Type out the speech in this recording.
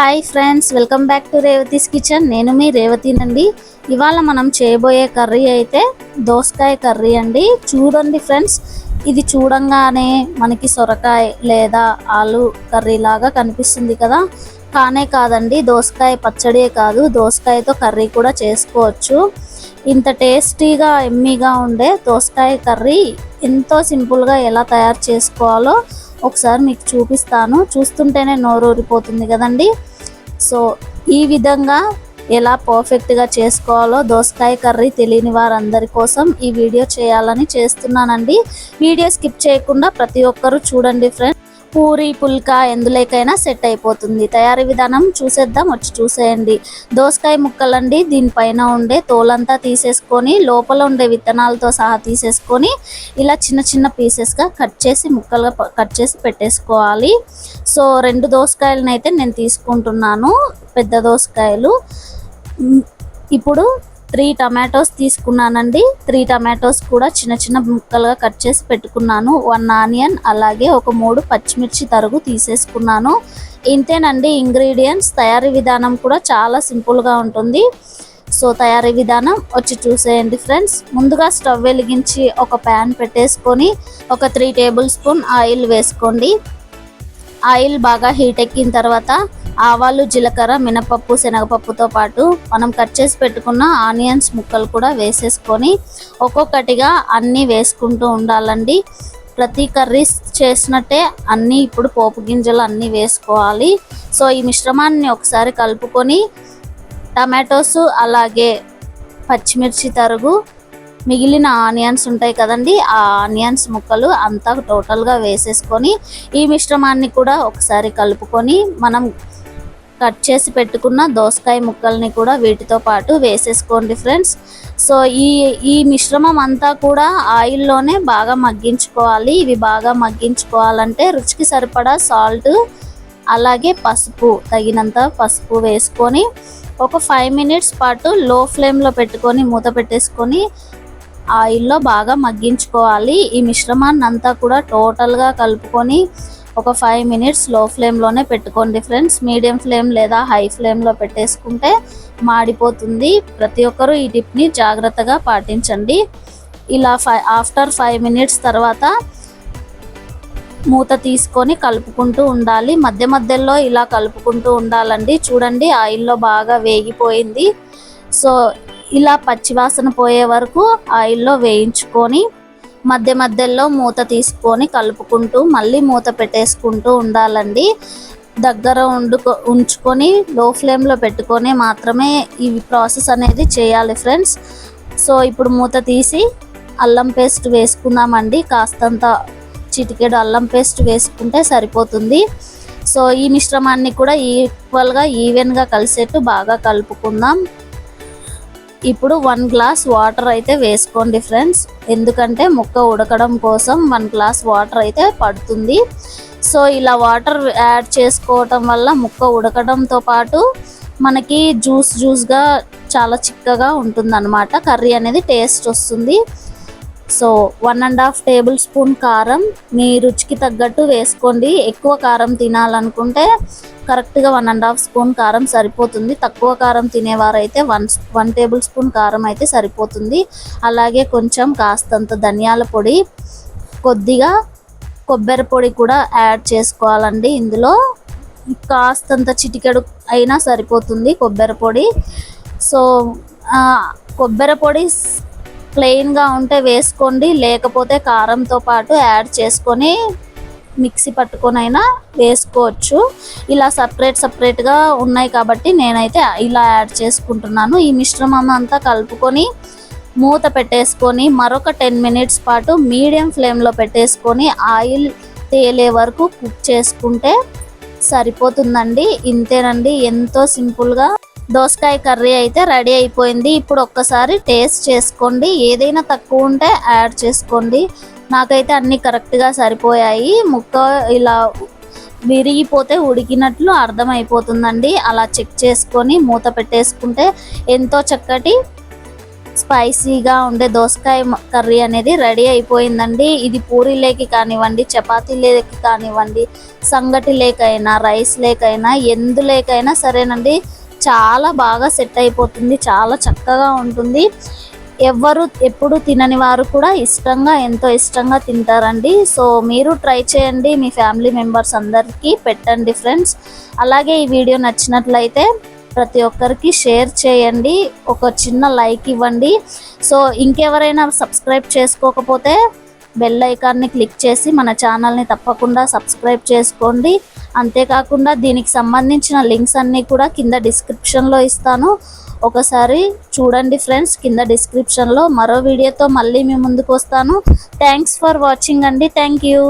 Hi friends welcome back to Revathi's kitchen. నేను మీ రేవతినండి ఇవాళ మనం చేయబోయే కర్రీ అయితే దోసకాయ కర్రీ అండి. చూడండి ఫ్రెండ్స్ ఇది చూడంగానే మనకి సొరకాయ లేదా ఆలు కర్రీ లాగా కనిపిస్తుంది కదా. కానే కాదండి దోసకాయ పచ్చడే కాదు. దోసకాయతో కర్రీ కూడా చేసుకోవచ్చు. ఇంత టేస్టీగా ఎమ్మీగా ఉండే దోసకాయ కర్రీ ఎంతో సింపుల్గా ఎలా తయారు చేసుకోవాలో ఒకసారి మీకు చూపిస్తాను. చూస్తుంటేనే నోరూరిపోతుంది కదండి. సో ఈ విధంగా ఎలా పర్ఫెక్ట్గా చేసుకోవాలో దోసకాయ కర్రీ తెలియని వారందరి కోసం ఈ వీడియో చేయాలని చేస్తున్నానండి. వీడియో స్కిప్ చేయకుండా ప్రతి ఒక్కరూ చూడండి ఫ్రెండ్స్ పూరి పుల్కా ఎందులోకైనా సెట్ అయిపోతుంది. తయారీ విధానం చూసేద్దాం వచ్చి చూసేయండి. దోసకాయ ముక్కలండి దీనిపైన ఉండే తోలంతా తీసేసుకొని లోపల ఉండే విత్తనాలతో సహా తీసేసుకొని ఇలా చిన్న చిన్న పీసెస్గా కట్ చేసి ముక్కలుగా కట్ చేసి పెట్టేసుకోవాలి. సో రెండు దోసకాయలను అయితే నేను తీసుకుంటున్నాను పెద్ద దోసకాయలు. ఇప్పుడు త్రీ టమాటోస్ తీసుకున్నానండి. త్రీ టమాటోస్ కూడా చిన్న చిన్న ముక్కలుగా కట్ చేసి పెట్టుకున్నాను. వన్ ఆనియన్ అలాగే ఒక మూడు పచ్చిమిర్చి తరుగు తీసేసుకున్నాను. ఇంతేనండి ఇంగ్రీడియంట్స్. తయారీ విధానం కూడా చాలా సింపుల్గా ఉంటుంది. సో తయారీ విధానం వచ్చి చూసేయండి ఫ్రెండ్స్. ముందుగా స్టవ్ వెలిగించి ఒక ప్యాన్ పెట్టేసుకొని ఒక త్రీ టేబుల్ స్పూన్ ఆయిల్ వేసుకోండి. ఆయిల్ బాగా హీట్ ఎక్కిన తర్వాత ఆవాలు జీలకర్ర మినపప్పు శనగపప్పుతో పాటు మనం కట్ చేసి పెట్టుకున్న ఆనియన్స్ ముక్కలు కూడా వేసేసుకొని ఒక్కొక్కటిగా అన్నీ వేసుకుంటూ ఉండాలండి. ప్రతి కర్రీస్ చేసినట్టే అన్నీ ఇప్పుడు పోపు గింజలు అన్నీ వేసుకోవాలి. సో ఈ మిశ్రమాన్ని ఒకసారి కలుపుకొని టమాటోస్ అలాగే పచ్చిమిర్చి తరుగు మిగిలిన ఆనియన్స్ ఉంటాయి కదండి ఆ ఆనియన్స్ ముక్కలు అంతా టోటల్గా వేసేసుకొని ఈ మిశ్రమాన్ని కూడా ఒకసారి కలుపుకొని మనం కట్ చేసి పెట్టుకున్న దోసకాయ ముక్కల్ని కూడా వీటితో పాటు వేసేసుకోండి ఫ్రెండ్స్. సో ఈ ఈ మిశ్రమం అంతా కూడా ఆయిల్లోనే బాగా మగ్గించుకోవాలి. ఇవి బాగా మగ్గించుకోవాలంటే రుచికి సరిపడా సాల్ట్ అలాగే పసుపు తగినంత పసుపు వేసుకొని ఒక ఫైవ్ మినిట్స్ పాటు లో ఫ్లేమ్లో పెట్టుకొని మూత పెట్టేసుకొని ఆయిల్లో బాగా మగ్గించుకోవాలి. ఈ మిశ్రమాన్ని అంతా కూడా టోటల్గా కలుపుకొని ఒక ఫైవ్ మినిట్స్లో ఫ్లేమ్లోనే పెట్టుకోండి ఫ్రెండ్స్ మీడియం ఫ్లేమ్ లేదా హై ఫ్లేమ్లో పెట్టేసుకుంటే మాడిపోతుంది. ప్రతి ఒక్కరూ ఈ టిప్ని జాగ్రత్తగా పాటించండి. ఇలా ఫైవ్ ఆఫ్టర్ ఫైవ్ మినిట్స్ తర్వాత మూత తీసుకొని కలుపుకుంటూ ఉండాలి. మధ్య మధ్యలో ఇలా కలుపుకుంటూ ఉండాలండి. చూడండి ఆయిల్లో బాగా వేగిపోయింది. సో ఇలా పచ్చివాసన పోయే వరకు ఆయిల్లో వేయించుకొని మధ్య మధ్యలో మూత తీసుకొని కలుపుకుంటూ మళ్ళీ మూత పెట్టేసుకుంటూ ఉండాలండి. దగ్గర ఉండుకో ఉంచుకొని లో ఫ్లేమ్లో పెట్టుకొని మాత్రమే ఈ ప్రాసెస్ అనేది చేయాలి ఫ్రెండ్స్. సో ఇప్పుడు మూత తీసి అల్లం పేస్ట్ వేసుకుందామండి. కాస్తంత చిటికెడు అల్లం పేస్ట్ వేసుకుంటే సరిపోతుంది. సో ఈ మిశ్రమాన్ని కూడా ఈక్వల్గా ఈవెన్గా కలిసేట్టు బాగా కలుపుకుందాం. ఇప్పుడు వన్ గ్లాస్ వాటర్ అయితే వేసుకోండి ఫ్రెండ్స్ ఎందుకంటే ముక్క ఉడకడం కోసం వన్ గ్లాస్ వాటర్ అయితే పడుతుంది. సో ఇలా వాటర్ యాడ్ చేసుకోవటం వల్ల ముక్క ఉడకడంతో పాటు మనకి జ్యూస్ జ్యూస్గా చాలా చిక్కగా ఉంటుందన్నమాట. కర్రీ అనేది టేస్ట్ వస్తుంది. So one and half table spoon కారం. మీ రుచికి తగ్గట్టు వేసుకోండి. ఎక్కువ కారం తినాలనుకుంటే కరెక్ట్గా వన్ అండ్ హాఫ్ స్పూన్ కారం సరిపోతుంది. తక్కువ కారం తినేవారైతే వన్ వన్ టేబుల్ స్పూన్ కారం అయితే సరిపోతుంది. అలాగే కొంచెం కాస్తంత ధనియాల పొడి కొద్దిగా కొబ్బరి పొడి కూడా యాడ్ చేసుకోవాలండి ఇందులో. కాస్తంత చిటికెడు అయినా సరిపోతుంది కొబ్బరి పొడి. సో కొబ్బరి పొడి ప్లెయిన్గా ఉంటే వేసుకోండి. లేకపోతే కారంతో పాటు యాడ్ చేసుకొని మిక్సీ పట్టుకొనైనా వేసుకోవచ్చు. ఇలా సపరేట్ సపరేట్గా ఉన్నాయి కాబట్టి నేనైతే ఇలా యాడ్ చేసుకుంటున్నాను. ఈ మిశ్రమం అంతా కలుపుకొని మూత పెట్టేసుకొని మరొక టెన్ మినిట్స్ పాటు మీడియం ఫ్లేమ్లో పెట్టేసుకొని ఆయిల్ తేలే వరకు కుక్ చేసుకుంటే సరిపోతుందండి. ఇంతేనండి. ఎంతో సింపుల్గా దోసకాయ కర్రీ అయితే రెడీ అయిపోయింది. ఇప్పుడు ఒక్కసారి టేస్ట్ చేసుకోండి. ఏదైనా తక్కువ ఉంటే యాడ్ చేసుకోండి. నాకైతే అన్నీ కరెక్ట్గా సరిపోయాయి. ముక్క ఇలా విరిగిపోతే ఉడికినట్లు అర్థమైపోతుందండి. అలా చెక్ చేసుకొని మూత పెట్టేసుకుంటే ఎంతో చక్కటి స్పైసీగా ఉండే దోసకాయ కర్రీ అనేది రెడీ అయిపోయిందండి. ఇది పూరీలేకి కానివ్వండి చపాతీ లేకి కానివ్వండి సంగటి లేకైనా రైస్ లేకైనా ఎందు లేకైనా సరేనండి. చాలా బాగా సెట్ అయిపోతుంది చాలా చక్కగా ఉంటుంది. ఎవ్వరు ఎప్పుడు తినని వారు కూడా ఇష్టంగా ఎంతో ఇష్టంగా తింటారండి. సో మీరు ట్రై చేయండి మీ ఫ్యామిలీ మెంబర్స్ అందరికీ పెట్టండి ఫ్రెండ్స్. అలాగే ఈ వీడియో నచ్చినట్లయితే ప్రతి ఒక్కరికి షేర్ చేయండి ఒక చిన్న లైక్ ఇవ్వండి. సో ఇంకెవరైనా సబ్స్క్రైబ్ చేసుకోకపోతే బెల్ ఐకాన్ని క్లిక్ చేసి మన ఛానల్ని తప్పకుండా సబ్స్క్రైబ్ చేసుకోండి. అంతేకాకుండా దీనికి సంబంధించిన లింక్స్ అన్నీ కూడా కింద డిస్క్రిప్షన్లో ఇస్తాను. ఒకసారి చూడండి ఫ్రెండ్స్ కింద డిస్క్రిప్షన్లో మరో వీడియోతో మళ్ళీ మీ ముందుకు వస్తాను. థ్యాంక్స్ ఫర్ వాచింగ్ అండి. Thank you